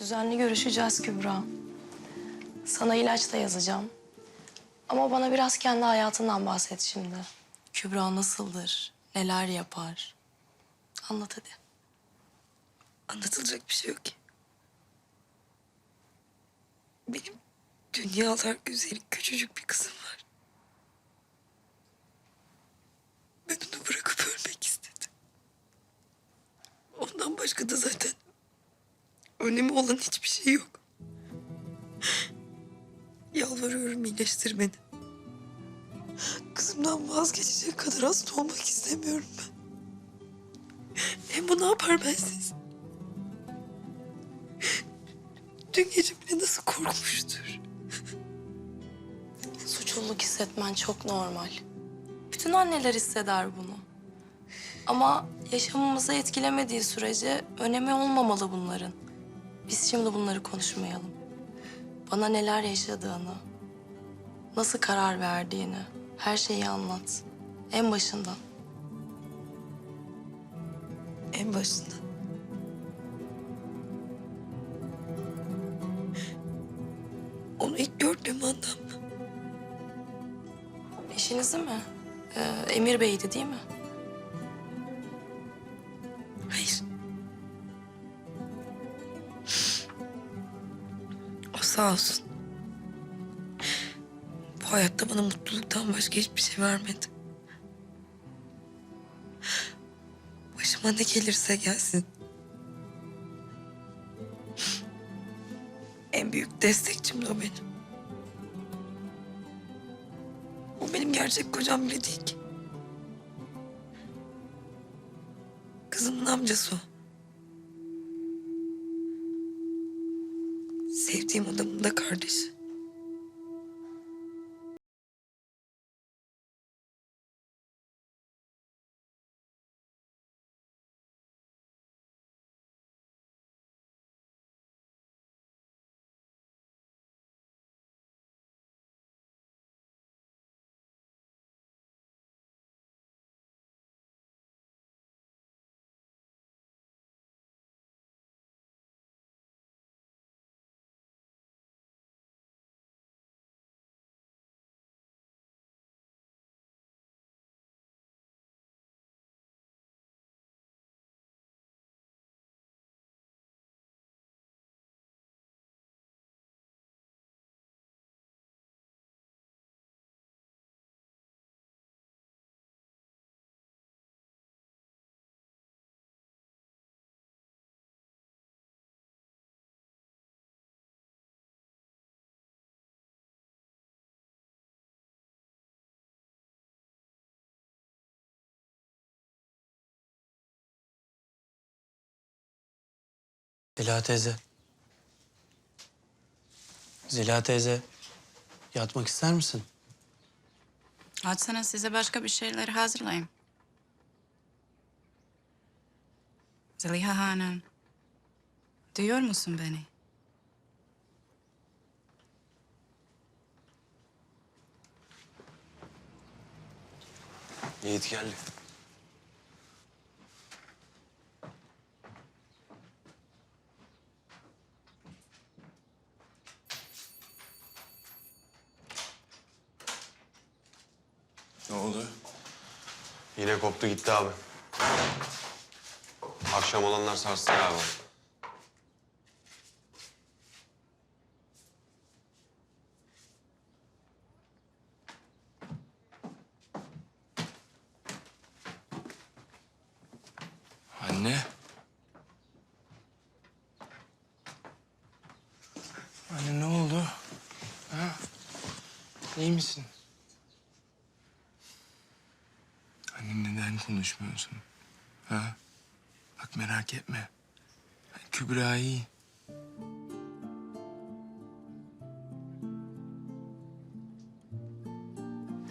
Düzenli görüşeceğiz Kübra. Sana ilaç da yazacağım. Ama bana biraz kendi hayatından bahset şimdi. Kübra nasıldır? Neler yapar? Anlat hadi. Anlatılacak bir şey yok ki. Benim dünyalar güzeli küçücük bir kızım var. Ben onu bırakıp ölmek istedim. Ondan başka da zaten önemi olan hiçbir şey yok. Yalvarıyorum iyileştir beni. Kızımdan vazgeçecek kadar hasta olmak istemiyorum ben. Hem bu ne yapar bensiz? Dün gece bile nasıl korkmuştur. Suçluluk hissetmen çok normal. Bütün anneler hisseder bunu. Ama yaşamımızı etkilemediği sürece önemi olmamalı bunların. Biz şimdi bunları konuşmayalım. Bana neler yaşadığını, nasıl karar verdiğini, her şeyi anlat. En başından. En başında. Onu ilk gördüğüm andan mı? Eşinizi mi? Ee, Emir Bey'di değil mi? Sağ olsun. Bu hayatta bana mutluluktan başka hiçbir şey vermedi. Başıma ne gelirse gelsin. En büyük destekçim de o benim. O benim gerçek kocam bile değil ki. Kızımın amcası o. Sevdiğim adamın da kardeşi. Zila teyze. Zila teyze. Yatmak ister misin? Açsana size başka bir şeyler hazırlayayım. Zeliha Hanım. Duyuyor musun beni? Yiğit geldi. Ne oldu? Yine koptu gitti abi. Akşam olanlar sarstı galiba. Anne. Anne ne oldu? Ha? İyi misin? Anne neden konuşmuyorsun? Ha? Bak merak etme. Kübra iyi.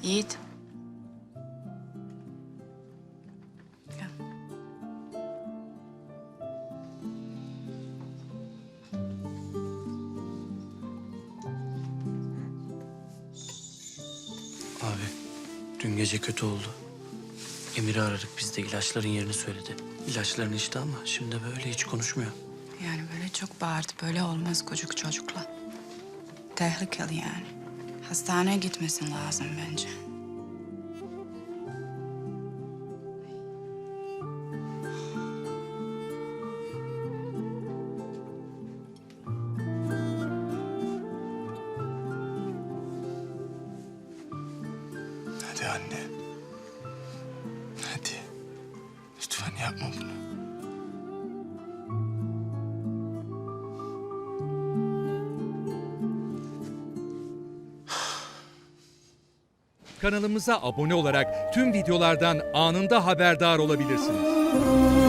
Yiğit. Gel. Abi dün gece kötü oldu. Emir'i aradık biz de ilaçların yerini söyledi. İlaçlarını içti ama şimdi böyle hiç konuşmuyor. Yani böyle çok bağırdı. Böyle olmaz çocuk çocukla. Tehlikeli yani. Hastaneye gitmesin lazım bence. Hadi anne. Hadi. Lütfen yapma bunu. Kanalımıza abone olarak tüm videolardan anında haberdar olabilirsiniz.